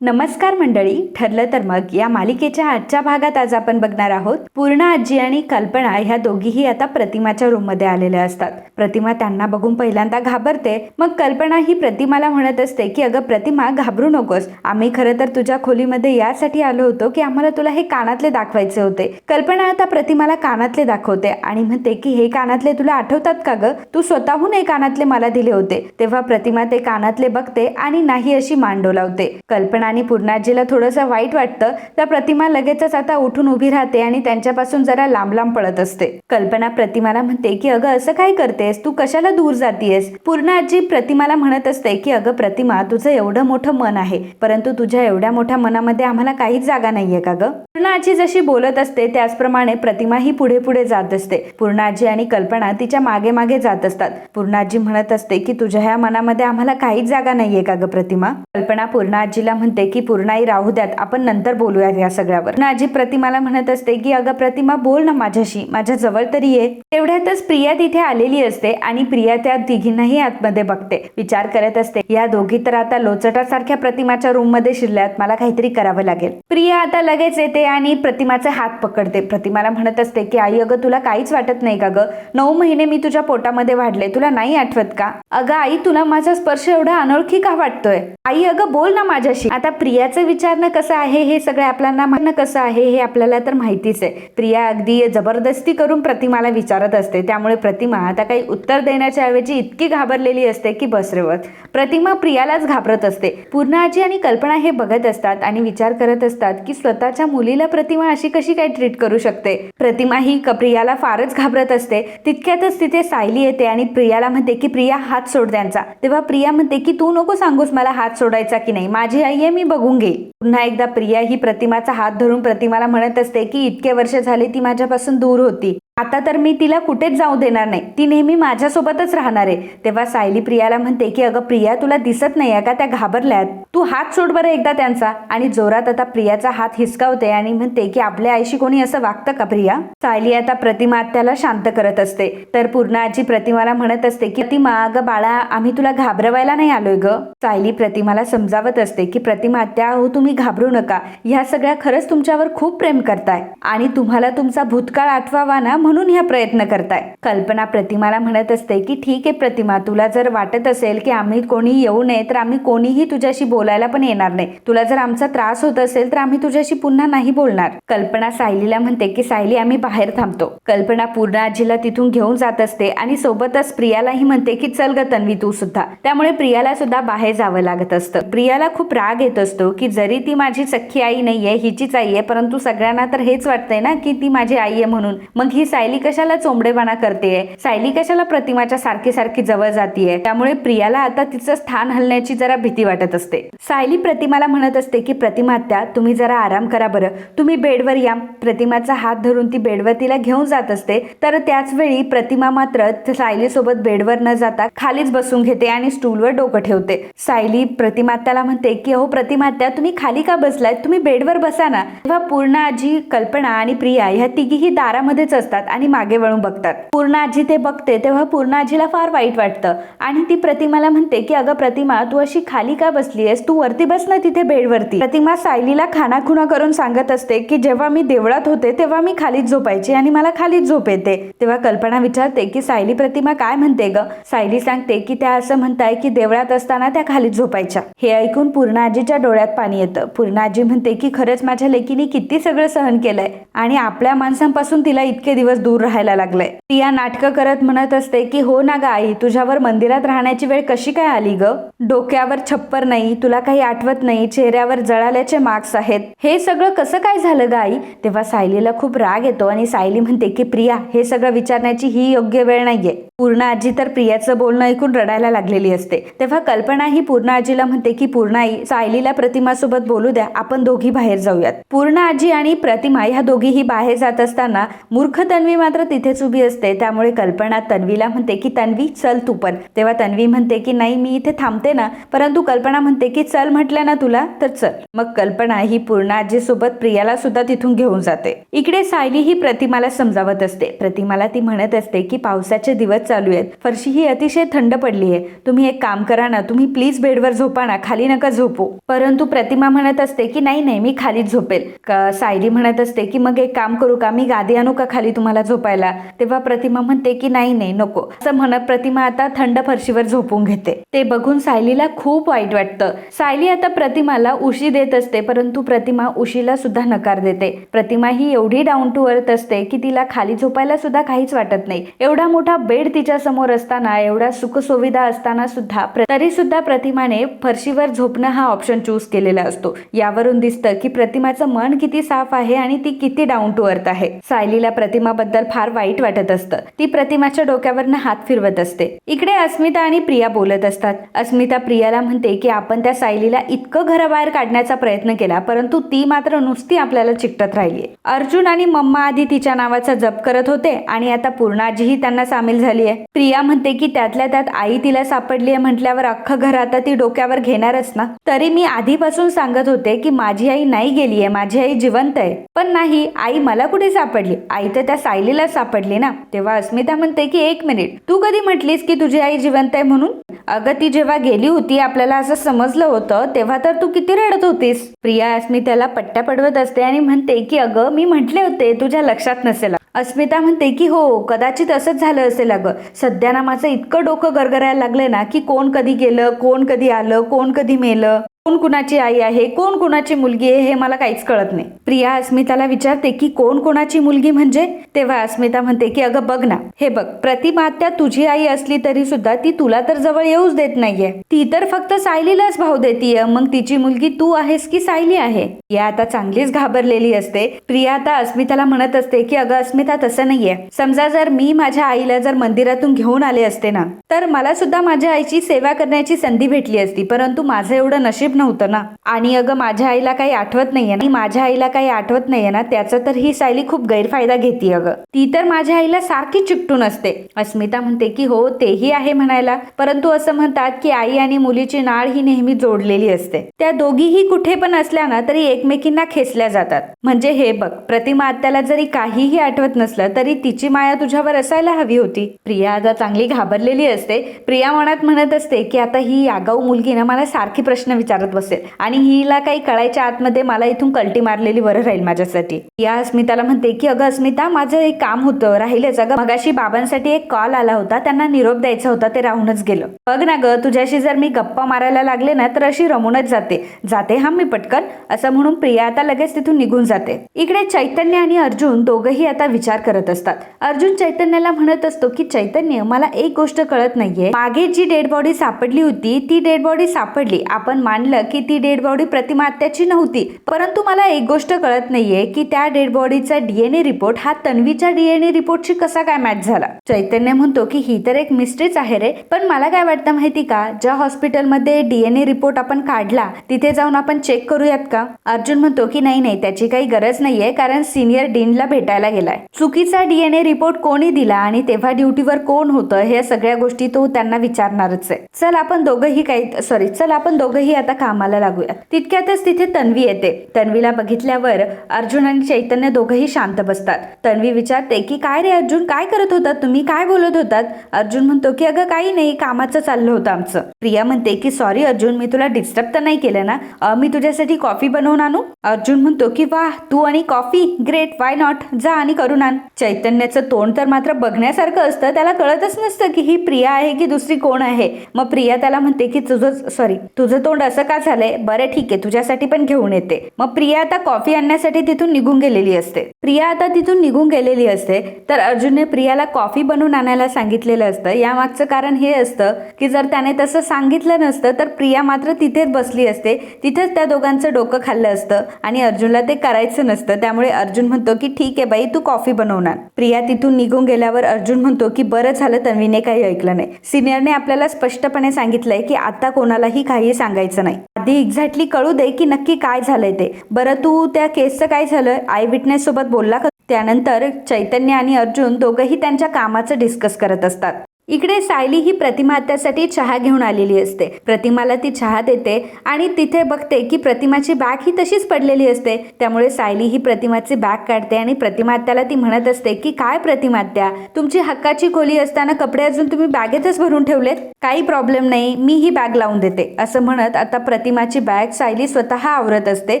नमस्कार मंडळी ठरलं तर मग या मालिकेच्या आजच्या भागात आज आपण बघणार आहोत पूर्ण आजी आणि कल्पना ह्या दोघीही आता प्रतिमाच्या रूममध्ये आलेल्या असतात. प्रतिमा त्यांना बघून पहिल्यांदा घाबरते. मग कल्पना ही प्रतिमाला म्हणत असते की अगं प्रतिमा घाबरू नकोस. आम्ही खरं तर तुझ्या खोलीमध्ये यासाठी आलो होतो की आम्हाला तुला हे कानातले दाखवायचे होते. कल्पना आता प्रतिमाला कानातले दाखवते आणि म्हणते की हे कानातले तुला आठवतात का ग? तू स्वतःहून हे कानातले मला दिले होते. तेव्हा प्रतिमा ते कानातले बघते आणि नाही अशी मांडो लावते. कल्पना आणि पूर्णाजीला थोडंसं वाईट वाटतं तर प्रतिमा लगेचच आता उठून उभी राहते आणि त्यांच्यापासून जरा लांब लांब पळत असते. कल्पना प्रतिमाला म्हणते की अगं असं काय करतेस? तू कशाला दूर जातीयस? पूर्णाजी प्रतिमाला म्हणत असते की अगं प्रतिमा तुझं एवढं मोठं मन आहे परंतु तुझ्या एवढ्या मोठ्या मनामध्ये आम्हाला काहीच जागा नाहीये का ग? पूर्णाजी जशी बोलत असते त्याचप्रमाणे प्रतिमा ही पुढे पुढे जात असते. पूर्णाजी आणि कल्पना तिच्यामागे मागे जात असतात. पूर्णाजी म्हणत असते की तुझ्या ह्या मनामध्ये आम्हाला काहीच जागा नाहीये का ग प्रतिमा? कल्पना पूर्णाजीला म्हणते की पूर्णाई राहू द्यात. आपण नंतर बोलूयात या सगळ्यावर. पूर्णाजी प्रतिमाला म्हणत असते की अगं प्रतिमा बोल ना माझ्याशी. माझ्या जवळ तरी ये. तेवढ्यातच प्रिया तिथे आलेली असते आणि प्रिया त्या तिघींनाही आतमध्ये बघते. विचार करत असते या दोघी तर आता लोचटासारख्या प्रतिमाच्या रूममध्ये शिरल्यात. मला काहीतरी करावं लागेल. प्रिया आता लगेच येते आणि प्रतिमाचे हात पकडते. प्रतिमाला म्हणत असते की आई अगं तुला काहीच वाटत नाही का ग? नऊ महिने मी तुझ्या पोटामध्ये वाढले. तुला नाही आठवत का? अगं आई तुला माझा स्पर्श एवढा अनोळखी का वाटतोय? आई अगं बोल ना माझ्याशी. आता आता प्रियाचं विचारणं कसं आहे हे सगळं आपल्याला म्हणणं कसं आहे हे आपल्याला तर माहितीच आहे. प्रिया अगदी जबरदस्ती करून प्रतिमाला विचारत असते. त्यामुळे प्रतिमा आता काही उत्तर देण्याच्या ऐवजी इतकी घाबरलेली असते की बस रेवत प्रतिमा प्रियालाच घाबरत असते. पूर्णाजी आणि कल्पना हे बघत असतात आणि विचार करत असतात की स्वतःच्या मुलीला प्रतिमा अशी कशी काय ट्रीट करू शकते? प्रतिमा ही प्रियाला फारच घाबरत असते. तितक्यातच तिथे सायली येते आणि प्रियाला म्हणते की प्रिया हात सोड त्यांचा. तेव्हा प्रिया म्हणते की तू नको सांगूस मला हात सोडायचा की नाही. माझी आई आहे मी बघून घेईल. पुन्हा एकदा प्रिया ही प्रतिमाचा हात धरून प्रतिमाला म्हणत असते की इतके वर्ष झाले ती माझ्यापासून दूर होती. आता तर मी तिला कुठेच जाऊ देणार नाही. ती नेहमी माझ्यासोबतच राहणार आहे. तेव्हा सायली प्रियाला म्हणते की अगं प्रिया तुला दिसत नाही का त्या घाबरल्यात? तू हात सोड बरं एकदा त्यांचा. आणि जोरात आता प्रियाचा हात हिसकावते आणि म्हणते की आपल्या आईशी कोणी असं वागतं का प्रिया? सायली आता प्रतिमा त्याला शांत करत असते. तर पूर्ण आजी प्रतिमाला म्हणत असते की प्रतिमा अगं बाळा आम्ही तुला घाबरवायला नाही आलोय ग. सायली प्रतिमाला समजावत असते की प्रतिमा त्या हो तुम्ही घाबरू नका. ह्या सगळ्या खरंच तुमच्यावर खूप प्रेम करताय. आणि तुम्हाला तुमचा भूतकाळ आठवावा ना म्हणून ह्या प्रयत्न करताय. कल्पना प्रतिमाला म्हणत असते की ठीक आहे प्रतिमा तुला जर वाटत असेल की आम्ही कोणी येऊ नये तर आम्ही कोणीही तुझ्याशी बोलायला पण येणार नाही. तुला जर आमचा त्रास होत असेल तर आम्ही तुझ्याशी पुन्हा नाही बोलणार. कल्पना सायलीला म्हणते की सायली आम्ही बाहेर थांबतो. कल्पना पूर्ण आजीला तिथून घेऊन जात असते आणि सोबतच प्रियालाही म्हणते की चल ग तन्वी तू सुद्धा. त्यामुळे प्रियाला सुद्धा बाहेर जावं लागत असतं. प्रियाला खूप राग येत असतो की जरी ती माझी सख्खी आई नाहीये हिचीच आई आहे परंतु सगळ्यांना तर हेच वाटतंय ना की ती माझी आई आहे म्हणून. मग ही सायली कशाला चोंबडेपणा करतेय? सायली कशाला प्रतिमाच्या सारखी सारखी जवळ जातीये? त्यामुळे प्रियाला आता तिचं स्थान हलण्याची जरा भीती वाटत असते. सायली प्रतिमाला म्हणत असते की प्रतिमात्या तुम्ही जरा आराम करा बरं. तुम्ही बेडवर या. प्रतिमाचा हात धरून ती बेडवर तिला घेऊन जात असते. तर त्याच वेळी प्रतिमा मात्र सायली सोबत बेडवर न जाता खालीच बसून घेते आणि स्टूलवर डोकं ठेवते. सायली प्रतिमात्याला म्हणते की अहो प्रतिमात्या तुम्ही खाली का बसलाय? तुम्ही बेडवर बसा ना. तेव्हा पूर्ण आजी कल्पना आणि प्रिया ह्या तिघीही दारामध्येच असतात. आणि मागे वळून बघतात. पूर्ण आजी ते बघते तेव्हा पूर्ण आजीला फार वाईट वाटतं. आणि ती प्रतिमाला म्हणते की अगं प्रतिमा तू अशी खाली का बसली आहेस तू वरती बस ना तिथे बेडवरती. प्रतिमा सायलीला खानाखुणा करून सांगत असते की जेव्हा मी देवळात होते तेव्हा मी खालीच झोपायची आणि मला खालीच झोप येते. तेव्हा कल्पना विचारते की सायली प्रतिमा काय म्हणते ग? सायली सांगते की त्या असं म्हणताय की देवळात असताना त्या खालीच झोपायच्या. हे ऐकून पूर्ण आजीच्या डोळ्यात पाणी येतं. पूर्ण आजी म्हणते की खरंच माझ्या लेकीने किती सगळं सहन केलंय आणि आपल्या माणसांपासून तिला इतके दिवस दूर राहायला लागलंय. प्रिया नाटकं करत म्हणत असते की हो ना ग आई तुझ्यावर मंदिरात राहण्याची वेळ कशी काय आली ग? डोक्यावर छप्पर नाही तुला काही आठवत नाही चेहऱ्यावर जळाल्याचे मार्क्स आहेत. हे सगळं कसं काय झालं ग आई? तेव्हा सायलीला खूप राग येतो आणि सायली म्हणते की प्रिया हे सगळं विचारण्याची ही योग्य वेळ नाहीये. पूर्ण आजी तर प्रियाचं बोलणं ऐकून रडायला लागलेली असते. तेव्हा कल्पना ही पूर्ण आजीला म्हणते की पूर्ण आई सायलीला प्रतिमासोबत बोलू द्या आपण दोघी बाहेर जाऊयात. पूर्ण आजी आणि प्रतिमा ह्या दोघीही बाहेर जात असताना मूर्खतन तन्वी मात्र तिथेच उभी असते. त्यामुळे कल्पना तन्वीला म्हणते की तन्वी चल तू पण. तेव्हा तन्वी म्हणते की नाही मी इथे थांबते ना. परंतु कल्पना म्हणते की चल म्हटलं ना तुला तर चल. मग कल्पना ही पूर्ण आजी सोबत प्रियाला सुद्धा तिथून घेऊन जाते. इकडे सायली ही प्रतिमाला समजावत असते. प्रतिमाला ती म्हणत असते की पावसाचे दिवस चालू आहेत. फरशी ही अतिशय थंड पडली आहे. तुम्ही एक काम करा ना तुम्ही प्लीज बेडवर झोपा ना खाली नका झोपू. परंतु प्रतिमा म्हणत असते की नाही नाही मी खालीच झोपेल. सायली म्हणत असते की मग एक काम करू का? मी गादी आणू का खाली तुम्हाला? झोपायला. तेव्हा प्रतिमा म्हणते की नाही नाही नको. असं म्हणत प्रतिमा आता थंड फरशीवर झोपून घेते. ते बघून सायलीला खूप वाईट वाटतं. सायली आता प्रतिमाला उशी देत असते परंतु प्रतिमा उशीला सुद्धा नकार देते. प्रतिमा ही एवढी डाऊन टू अर्थ असते की तिला खाली झोपायला सुद्धा काहीच वाटत नाही. एवढा मोठा बेड तिच्या समोर असताना एवढ्या सुखसुविधा असताना सुद्धा तरी सुद्धा प्रतिमाने फरशीवर झोपणं हा ऑप्शन चूज केलेला असतो. यावरून दिसतं की प्रतिमाचं मन किती साफ आहे आणि ती किती डाऊन टू अर्थ आहे. सायलीला प्रतिमा प्रतिमाबद्दल फार वाईट वाटत असतं. ती प्रतिमाच्या डोक्यावरनं हात फिरवत असते. इकडे अस्मिता आणि प्रिया बोलत असतात. अस्मिता प्रियाला म्हणते की आपण त्या सायलीला इतकं घराबाहेर काढण्याचा प्रयत्न केला परंतु ती मात्र नुसती आपल्याला चिकटत राहिली अर्जुन आणि मम्मा आधी तिच्या नावाचा जप करत होते आणि आता पूर्णाजीही त्यांना सामील झाली आहे. प्रिया म्हणते की त्यातल्या त्यात आई तिला सापडली आहे म्हटल्यावर अख्खं घर आता ती डोक्यावर घेणारच ना? तरी मी आधीपासून सांगत होते की माझी आई नाही गेली आहे माझी आई जिवंत आहे. पण नाही आई मला कुठे सापडली? आई तर त्या सायलीला सापडली ना तेव्हा अस्मिता म्हणते की एक मिनिट तू कधी म्हटलीस की तुझी आई जिवंत आहे म्हणून? अगं ती जेव्हा गेली होती आपल्याला असं समजलं होतं तेव्हा तर तू किती रडत होतीस. प्रिया अस्मिताला पट्ट्या पडवत असते आणि म्हणते की अगं मी म्हटले होते तुझ्या लक्षात नसेल. अस्मिता म्हणते की हो कदाचित असंच झालं असेल अगं. सध्या ना माझं इतकं डोकं गरगरायला लागलंय ना की कोण कधी गेलं कोण कधी आलं कोण कधी मेलं. कोण कुणाची आई आहे कोण कुणाची मुलगी आहे हे मला काहीच कळत नाही. प्रिया अस्मिताला विचारते की कोण कोणाची मुलगी म्हणजे? तेव्हा अस्मिता म्हणते की अगं बघ ना. हे बघ प्रतिमा त्या तुझी आई असली तरी सुद्धा ती तुला तर जवळ येऊच देत नाहीये. ती तर फक्त सायलीलाच भाव देतीये. मग तिची मुलगी तू आहेस की सायली आहे? या आता चांगलीच घाबरलेली असते. प्रिया आता अस्मिताला म्हणत असते की अगं अस्मिता तसं नाहीये. समजा जर मी माझ्या आईला जर मंदिरातून घेऊन आले असते ना तर मला सुद्धा माझ्या आईची सेवा करण्याची संधी भेटली असती. परंतु माझं एवढं नशीब नव्हतं ना. आणि अगं माझ्या आईला काही आठवत नाहीये ना. माझ्या आईला काही आठवत नाहीये ना त्याचा तर ही सायली खूप गैरफायदा घेते अगं. ती तर माझ्या आईला सारखी चिकटून असते. अस्मिता म्हणते की हो तेही आहे म्हणायला. परंतु असं म्हणतात की आई आणि मुलीची नाळ ही नेहमी जोडलेली असते. त्या दोघीही कुठे पण असल्या ना तरी एकमेकींना खेचल्या जातात. म्हणजे हे बघ प्रतिमा आत्याला जरी काहीही आठवत नसलं तरी तिची माया तुझ्यावर असायला हवी होती. प्रिया आता चांगली घाबरलेली असते. प्रिया मनात म्हणत असते की आता ही आगाऊ मुलगी ना मला सारखी प्रश्न विचारत बसेल. आणि हिला काही कळायच्या आतमध्ये मला इथून कल्टी मारलेली बरं राहील माझ्यासाठी. या अस्मिताला म्हणते की अगं अस्मिता माझं एक काम होतं. राहिलेच. अगं मगाशी बाबांसाठी एक कॉल आला होता. त्यांना निरोप द्यायचा होता. ते राहूनच गेलं. बघ ना ग तुझ्याशी जर मी गप्पा मारायला लागले ना तर अशी रमूनच जाते. जाते हा मी पटकन. असं म्हणून प्रिया आता लगेच तिथून निघून जाते. इकडे चैतन्य आणि अर्जुन दोघंही आता विचार करत असतात. अर्जुन चैतन्याला म्हणत असतो की चैतन्य मला एक गोष्ट कळत नाहीये. मागे जी डेड बॉडी सापडली होती ती डेड बॉडी सापडली. आपण मानलं की ती डेड बॉडी प्रतिमात्याची नव्हती. परंतु मला एक गोष्ट कळत नाहीये की त्या डेड बॉडीचा डीएनए रिपोर्ट हा तन्वीच्या डीएनए रिपोर्टशी कसा काय मॅच झाला? चैतन्य म्हणतो की ही तर एक मिस्ट्रीच आहे रे. पण मला काय वाटतं माहिती का? ज्या हॉस्पिटलमध्ये डीएनए रिपोर्ट आपण काढला तिथे जाऊन आपण चेक करूयात का? अर्जुन म्हणतो की नाही नाही त्याची काही गरज नाहीये कारण सिनियर डीनला भेटायला गेलाय. चुकीचा डीएनए रिपोर्ट कोणी दिला आणि तेव्हा ड्युटीवर कोण होतं हे सगळ्या गोष्टी तो त्यांना विचारणारच आहे. चल आपण दोघंही काही सॉरी चल आपण दोघंही आता कामाला लागूयात. तितक्यातच तिथे तन्वी येते. तन्वीला बघितल्यावर अर्जुन आणि चैतन्य दोघंही शांत बसतात. तन्वी विचारते की काय रे अर्जुन? काय करत होतात? तुम्ही काय बोलत होतात? अर्जुन म्हणतो की अगं काही नाही. कामाचं चाललं होतं आमचं. प्रिया म्हणते की सॉरी अर्जुन मी तुला डिस्टर्ब तर नाही केलं ना? मी तुझ्यासाठी कॉफी बनवून आणू? अर्जुन म्हणतो की वा तू आणि कॉफी ग्रेट वाय नॉट जा आणि करून आण. चैतन्याचं तोंड तर मात्र बघण्यासारखं असतं. त्याला कळतच नसतं की ही प्रिया आहे की दुसरी कोण आहे. मग प्रिया त्याला म्हणते की तुझं सॉरी तुझं तोंड असं का झालंय? बरं ठीक आहे. तुझ्यासाठी पण घेऊन येते. मग प्रिया आता कॉफी आणण्यासाठी तिथून निघून गेलेली असते. प्रिया आता तिथून निघून गेलेली असते. तर अर्जुनने प्रियाला कॉफी बनवून आणायला सांगितलेलं असतं. यामागचं कारण हे असतं की जर त्याने तसं सांगितलं नसतं तर प्रिया मात्र तिथेच बसली असते. तिथेच त्या दोघांचं डोकं खाल्लं असतं आणि अर्जुनला ते करायचं नसतं. त्यामुळे अर्जुन म्हणतो की ठीक आहे बाई तू कॉफी बनवणार. प्रिया तिथून निघून गेल्यावर अर्जुन म्हणतो की बरं झालं तन्वीने काही ऐकलं नाही. सिनियरने आपल्याला स्पष्टपणे सांगितलंय की आता कोणालाही काही सांगायचं नाही. आधी एक्झॅक्टली कळू दे की नक्की काय झालंय ते. बरं तू त्या केसचं काय झालं? आय विटनेस सोबत बोलला का? त्यानंतर चैतन्य आणि अर्जुन दोघंही त्यांच्या कामाचं डिस्कस करत असतात. इकडे सायली ही प्रतिमा त्यासाठी चहा घेऊन आलेली असते. प्रतिमाला ती चहा देते आणि तिथे बघते की प्रतिमाची बॅग ही तशीच पडलेली असते. त्यामुळे सायली ही प्रतिमाची बॅग काढते आणि प्रतिमात्याला ती म्हणत असते की काय प्रतिमात्या तुमची हक्काची खोली असताना कपडे अजून तुम्ही बॅगेतच भरून ठेवलेत? काही प्रॉब्लेम नाही मी ही बॅग लावून देते. असं म्हणत आता प्रतिमाची बॅग सायली स्वतः आवरत असते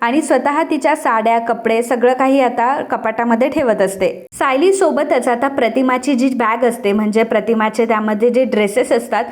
आणि स्वतः तिच्या साड्या कपडे सगळं काही आता कपाटामध्ये ठेवत असते. सायली सोबतच आता प्रतिमाची जी बॅग असते म्हणजे प्रतिमा प्रतिमाचे त्यामध्ये जे ड्रेसेस असतात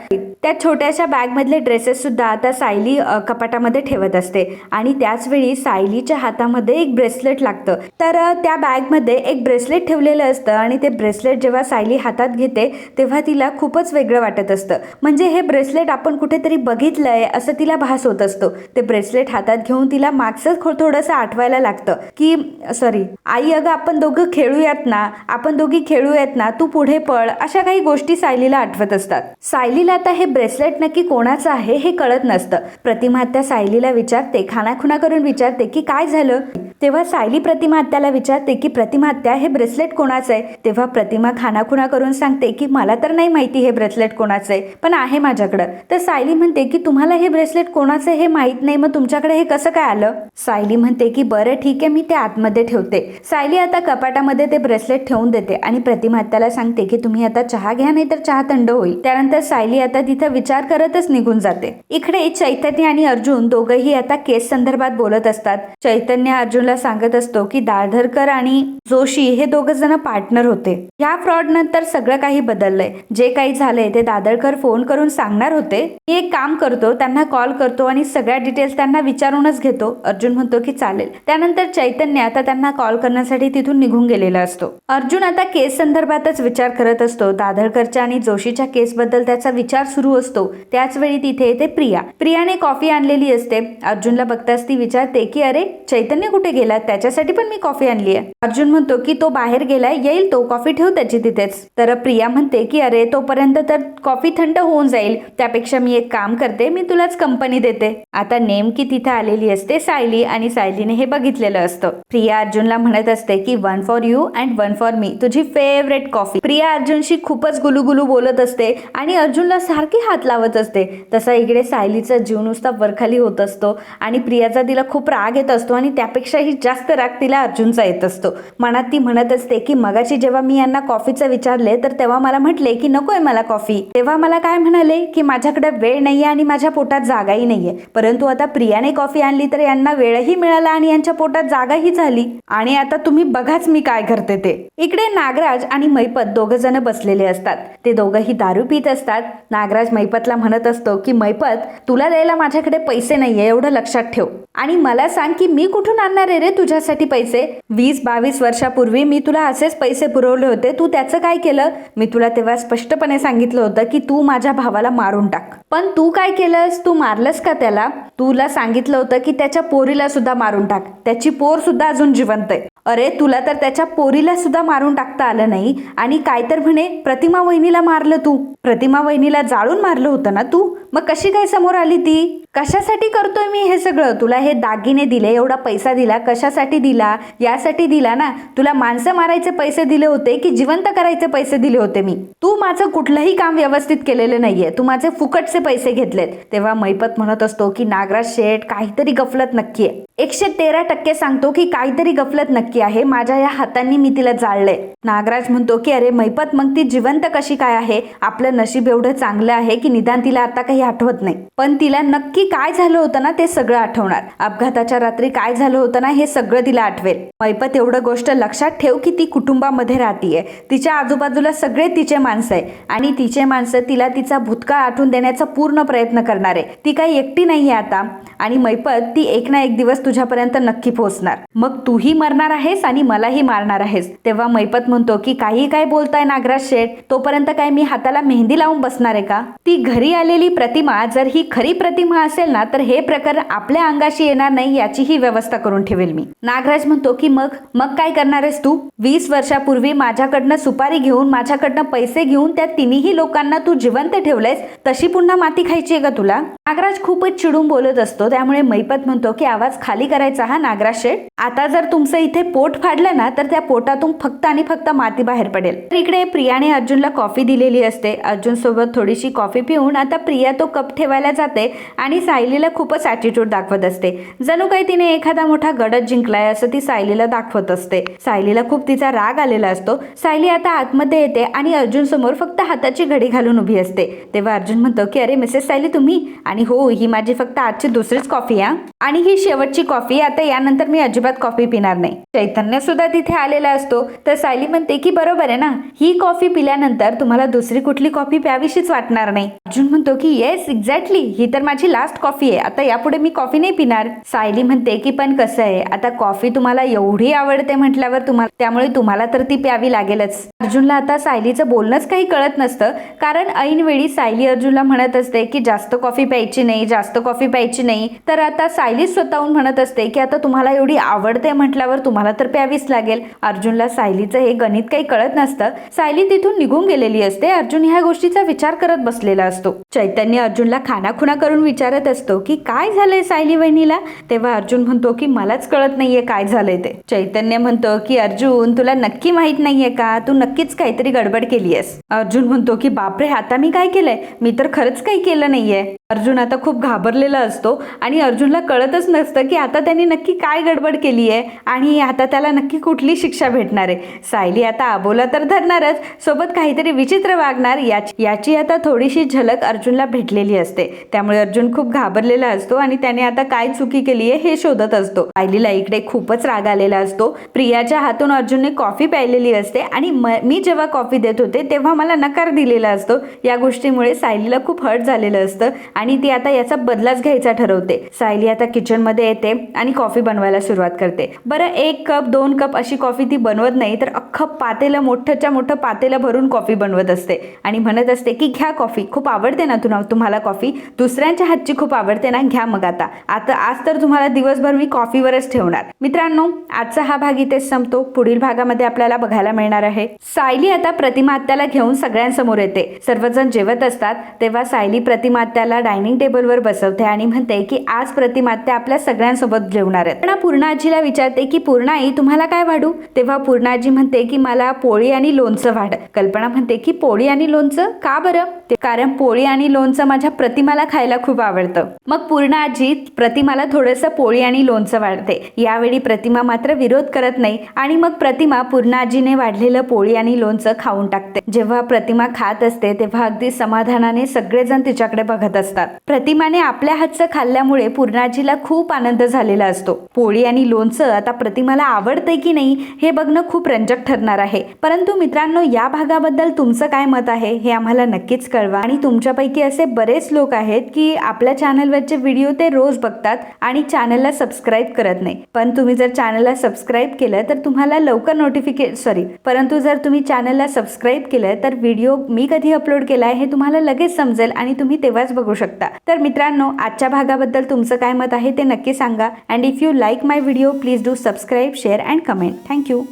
त्या छोट्याशा बॅगमधले ड्रेसेससुद्धा ड्रेसेस सुद्धा आता सायली कपाटामध्ये ठेवत असते. आणि त्याच वेळी सायलीच्या हातामध्ये एक ब्रेसलेट लागतं. तर त्या बॅगमध्ये एक ब्रेसलेट ठेवलेलं असतं आणि ते ब्रेसलेट जेव्हा सायली हातात घेते तेव्हा तिला खूपच वेगळं वाटत असतं. म्हणजे हे ब्रेसलेट आपण कुठेतरी बघितलंय असं तिला भास होत असतो. ते ब्रेसलेट हातात घेऊन तिला मागचं थोडंसं आठवायला लागतं की सॉरी आई अगं आपण दोघं खेळूयात ना? आपण दोघी खेळूयात ना? तू पुढे पळ. अशा काही गोष्टी सायलीला आठवत असतात. सायलीला आता हे ब्रेसलेट नक्की कोणाचं आहे हे कळत नसतं. प्रतिमा त्या सायलीला विचारते खानाखुणा करून विचारते की काय झालं? तेव्हा सायली प्रतिमा आत्याला विचारते की प्रतिमा आत्या हे ब्रेसलेट कोणाचं आहे? तेव्हा प्रतिमा खानाखुणा करून सांगते की मला तर नाही माहिती हे ब्रेसलेट कोणाचं आहे पण आहे माझ्याकडं. तर सायली म्हणते की तुम्हाला हे ब्रेसलेट कोणाचं आहे हे माहीत नाही मग तुमच्याकडे हे कसं काय आलं? सायली म्हणते की बरं ठीक आहे मी ते आतमध्ये ठेवते. सायली आता कपाटामध्ये ते ब्रेसलेट ठेवून देते आणि प्रतिमा आत्याला सांगते की तुम्ही आता चहा घ्या नाही तर चहा थंड होईल. त्यानंतर सायली आता तिथं विचार करतच निघून जाते. इकडे चैतन्य आणि अर्जुन दोघंही आता केस संदर्भात बोलत असतात. चैतन्य अर्जुनला सांगत असतो की दाळधरकर आणि जोशी हे दोघं जण पार्टनर होते. या फ्रॉड नंतर सगळं काही बदललंय. जे काही झालंय ते दादरकर फोन करून सांगणार होते. मी एक काम करतो त्यांना कॉल करतो आणि सगळ्या डिटेल्स त्यांना विचारूनच घेतो. अर्जुन म्हणतो की चालेल. त्यानंतर चैतन्य आता त्यांना कॉल करण्यासाठी तिथून निघून गेलेला असतो. अर्जुन आता केस संदर्भातच विचार करत असतो. दादरकरच्या आणि जोशीच्या केस बद्दल त्याचा विचार सुरू असतो. त्याच वेळी तिथे येते प्रिया. प्रियाने कॉफी आणलेली असते. अर्जुनला बघताच ती विचारते की अरे चैतन्य कुठे गेला त्याच्यासाठी पण मी कॉफी आणली आहे अर्जुन म्हणतो की तो बाहेर गेलाय येईल तो कॉफी ठेव त्याची तिथेच. तर प्रिया म्हणते की अरे तोपर्यंत तर कॉफी थंड होऊन जाईल. त्यापेक्षा मी एक काम करते मी तुलाच कंपनी देते. आता नेमकी तिथे आलेली असते सायली आणि सायलीने हे बघितलेलं असतं. प्रिया अर्जुनला म्हणत असते की one for you and one for me तुझी फेवरेट कॉफी प्रिया अर्जुनशी खूपच गुलुगुलू बोलत असते आणि अर्जुनला सारखी हात लावत असते. तसा इकडे सायलीचा जीव नुसता वरखाली होत असतो आणि प्रियाचा तिला खूप राग येत असतो आणि त्यापेक्षा त्यापेक्षाही जास्त राग तिला अर्जुनचा येत असतो. मनात ती म्हणत असते की मगाशी जेव्हा मी यांना कॉफीचं विचारले तर तेव्हा मला म्हटले की नकोय मला कॉफी. तेव्हा मला काय म्हणाले? की माझ्याकडे वेळ नाहीये आणि माझ्या पोटात जागाही नाहीये. परंतु आता प्रियाने कॉफी आणली तर यांना वेळही मिळाला आणि यांच्या पोटात जागाही झाली. आणि आता तुम्ही बघाच मी काय करते ते. इकडे नागराज आणि मैपत दोघ जण बसलेले असतात. ते दोघंही दारू पित असतात. नागराज मैपतला म्हणत असतो की मैपत तुला द्यायला माझ्याकडे पैसे नाहीये एवढं लक्षात ठेव. आणि मला सांग की मी कुठून आणणार आहे रे तुझ्यासाठी पैसे. वीस बावीस वर्षापूर्वी मी तुला असेच पैसे पुरवले होते. तू त्याचं काय केलं? मी तुला तेव्हा स्पष्टपणे सांगितलं होतं की तू माझ्या भावाला मारून टाक. पण तू काय केलंस? तू मारलंस का त्याला? तुला सांगितलं होतं की त्याच्या पोरीला सुद्धा मारून टाक. त्याची पोर सुद्धा अजून जिवंत आहे. अरे तुला तर त्याच्या पोरीला सुद्धा मारून टाकता आलं नाही. आणि काय तर म्हणे प्रतिमा वहिनीला मारलं तू. प्रतिमा वहिनीला जाळून मारलं होतं ना तू? मग कशी काय समोर आली ती? कशासाठी करतोय मी हे सगळं? तुला हे दागिने दिले एवढा पैसा दिला कशासाठी दिला? यासाठी दिला ना? तुला माणसं मारायचे पैसे दिले होते की जिवंत करायचे पैसे दिले होते मी? तू माझं कुठलंही काम व्यवस्थित केलेलं नाहीये. तू माझे फुकटचे पैसे घेतलेत. तेव्हा मैपत म्हणत असतो की नागराज शेठ काहीतरी गफलत नक्की आहे. एकशे तेरा टक्के सांगतो की काहीतरी गफलत नक्की आहे. माझ्या या हातांनी मी तिला जाळलंय. नागराज म्हणतो की अरे मैपत मग ती जिवंत कशी काय आहे? आपलं नशीब एवढं चांगलं आहे की निदान तिला आता काही आठवत नाही. पण तिला नक्की काय झालं होतं ना ते सगळं आठवणार. अपघाताच्या रात्री काय झालं होतं ना हे सगळं तिला आठवेल. मैपत एवढं गोष्ट लक्षात ठेव की ती कुटुंबामध्ये राहतीये. तिच्या आजूबाजूला सगळे तिचे माणसं आहे आणि तिचे माणसं तिला तिचा भूतकाळ आठवून देण्याचा पूर्ण प्रयत्न करणार आहे. ती काही एकटी नाहीये आता आणि मैपत ती एक ना एक दिवस तुझ्यापर्यंत नक्की पोहोचणार. मग तूही मरणार आहेस आणि मलाही मारणार आहेस. तेव्हा मैपत म्हणतो की काही काय बोलताय नागराज शेठ? तोपर्यंत काय मी हाताला मेहंदी लावून बसणार आहे का? ती घरी आलेली प्रतिमा जर ही खरी प्रतिमा असेल ना तर हे प्रकरण आपल्या अंगाशी येणार नाही याचीही व्यवस्था करून ठेवेल मी. नागराज म्हणतो की मग मग काय करणार आहेस तू? वीस वर्षापूर्वी माझ्याकडनं सुपारी घेऊन माझ्याकडनं पैसे घेऊन त्या तिन्ही लोकांना तू जिवंत ठेवलंयस तशी पुन्हा माती खायची आहे का तुला? नागराज खूपच चिडून बोलत असतो. त्यामुळे मैपत म्हणतो की आवाज खाली करायचा हा नागराज शेठ. आता जर तुमचं इथे पोट फाडलं ना तर त्या पोटातून फक्त आणि फक्त माती बाहेर पडेल. तर इकडे प्रियाने अर्जुनला कॉफी दिलेली असते. अर्जुन सोबत थोडीशी कॉफी पिऊन आता प्रिया तो कप ठेवायला जाते आणि सायलीला खूपच ॲटिट्यूड दाखवत असते. जणू काही तिने एखादा मोठा गडद जिंकलाय असं ती सायलीला दाखवत असते. सायलीला खूप तिचा राग आलेला असतो. सायली आता आतमध्ये येते आणि अर्जुन समोर फक्त हाताची घडी घालून उभी असते. तेव्हा अर्जुन म्हणतो की अरे मिसेस सायली तुम्ही? आणि हो ही माझी फक्त आजची दुसरीच कॉफी आहे आणि ही शेवटची कॉफी आता यानंतर मी अजिबात कॉफी पिणार नाही. चैतन्य सुद्धा तिथे आलेला असतो. तर सायली म्हणते की बरोबर आहे ना. ही कॉफी पिल्यानंतर तुम्हाला दुसरी कुठली कॉफी प्यावीशीच वाटणार नाही. अर्जुन म्हणतो की येस एक्झॅक्टली ही तर माझी लास्ट कॉफी आहे. आता यापुढे मी कॉफी नाही पिणार. सायली म्हणते की पण कसं आहे? आता कॉफी तुम्हाला एवढी आवडते म्हटल्यावर तुम्हाला त्यामुळे तुम्हाला तर ती प्यावी लागेलच. अर्जुनला आता सायलीचं बोलणंच काही कळत नसतं. कारण ऐनवेळी सायली अर्जुनला म्हणत असते की जास्त कॉफी प्यायची नाही जास्त कॉफी प्यायची नाही. तर आता सायली स्वतःहून म्हणत असते की आता तुम्हाला एवढी आवडते म्हटल्यावर तुम्हाला तर प्यावीच लागेल. अर्जुनला सायलीचं हे गणित काही कळत नसतं. सायली तिथून निघून गेलेली असते. अर्जुन ह्या गोष्टीचा विचार करत बसलेला असतो. चैतन्य अर्जुनला खानाखुणा करून विचारत असतो की काय झालंय सायली वहिनीला? तेव्हा अर्जुन म्हणतो की मलाच कळत नाहीये काय झालंय ते. चैतन्य म्हणतो की अर्जुन तुला नक्की माहीत नाहीये का? तू नक्कीच काहीतरी गडबड केली आहेस. अर्जुन म्हणतो की बापरे आता मी काय केलंय? मी तर खरंच काही केलं नाहीये. अर्जुन आता खूप घाबरलेला असतो आणि अर्जुनला कळतच नसतं की आता त्यांनी नक्की काय गडबड केली आहे आणि आता त्याला नक्की कुठली शिक्षा भेटणार आहे. सायली आता आबोला तर धरणारच सोबत काहीतरी विचित्र वागणार याची याची आता थोडीशी झलक अर्जुनला भेटलेली असते. त्यामुळे अर्जुन खूप घाबरलेला असतो आणि त्याने आता काय चुकी केली आहे हे शोधत असतो. सायलीला इकडे खूपच राग आलेला असतो. प्रियाच्या हातून अर्जुनने कॉफी प्यायलेली असते आणि मी जेव्हा कॉफी देत होते तेव्हा मला नकार दिलेला असतो. या गोष्टीमुळे सायलीला खूप हर्ट झालेलं असतं आणि ती आता याचा बदलाच घ्यायचा ठरवते. सायली आता किचनमध्ये येते आणि कॉफी बनवायला सुरुवात करते. बरं एक कप दोन कप अशी कॉफी ती बनवत नाही तर अख्खं पातेलं मोठंच्या मोठं पातेलं भरून कॉफी बनवत असते. आणि म्हणत असते की घ्या कॉफी खूप आवडते ना तुला तुम्हाला कॉफी? दुसऱ्यांच्या हातची खूप आवडते ना घ्या मग आता. आता आज तर तुम्हाला दिवसभर मी कॉफीवरच ठेवणार. मित्रांनो आजचा हा भाग इथेच संपतो. पुढील भागामध्ये आपल्याला बघायला मिळणार आहे. सायली आता प्रतिमात्याला घेऊन सगळ्यांसमोर येते. सर्वजण जेवत असतात तेव्हा सायली प्रतिमात्याला डायनिंग टेबलवर बसवते आणि म्हणते की आज प्रतिमा ते आपल्या सगळ्यांसोबत जेवणार आहेत. पण पूर्णा आजीला विचारते की पूर्णा आई तुम्हाला काय वाढू? तेव्हा पूर्णा आजी म्हणते की मला पोळी आणि लोणचं वाढ. कल्पना म्हणते की पोळी आणि लोणचं? का बरं? ते कारण पोळी आणि लोणचं माझ्या प्रतिमाला खायला खूप आवडतं. मग पूर्ण आजी प्रतिमाला थोडंसं पोळी आणि लोणचं वाढते. यावेळी प्रतिमा मात्र विरोध करत नाही आणि मग प्रतिमा पूर्ण आजीने वाढलेलं पोळी आणि लोणचं खाऊन टाकते. जेव्हा प्रतिमा खात असते तेव्हा अगदी समाधानाने सगळेजण तिच्याकडे बघत असतात. प्रतिमाने आपल्या हातचं खाल्ल्यामुळे पूर्णाजीला खूप आनंद झालेला असतो. पोळी आणि लोणचं आता प्रतिमाला आवडतंय की नाही हे बघणं खूप रंजक ठरणार आहे. परंतु मित्रांनो या भागाबद्दल तुमचं काय मत आहे हे आम्हाला नक्कीच कळवा. आणि तुमच्यापैकी असे बरेच लोक आहेत की आपल्या चॅनलवरचे व्हिडिओ ते रोज बघतात आणि चॅनलला सबस्क्राईब करत नाही. पण तुम्ही जर चॅनलला सबस्क्राईब केलं तर तुम्हाला लवकर नोटिफिकेट सॉरी परंतु जर तुम्ही चॅनलला सबस्क्राईब केलं तर व्हिडिओ मी कधी अपलोड केला आहे हे तुम्हाला लगेच समजेल आणि तुम्ही तेव्हाच बघू शकता. शकता. तर मित्रांनो आजच्या भागाबद्दल तुमचं काय मत आहे ते नक्की सांगा. And if you like my video please do subscribe share and comment thank you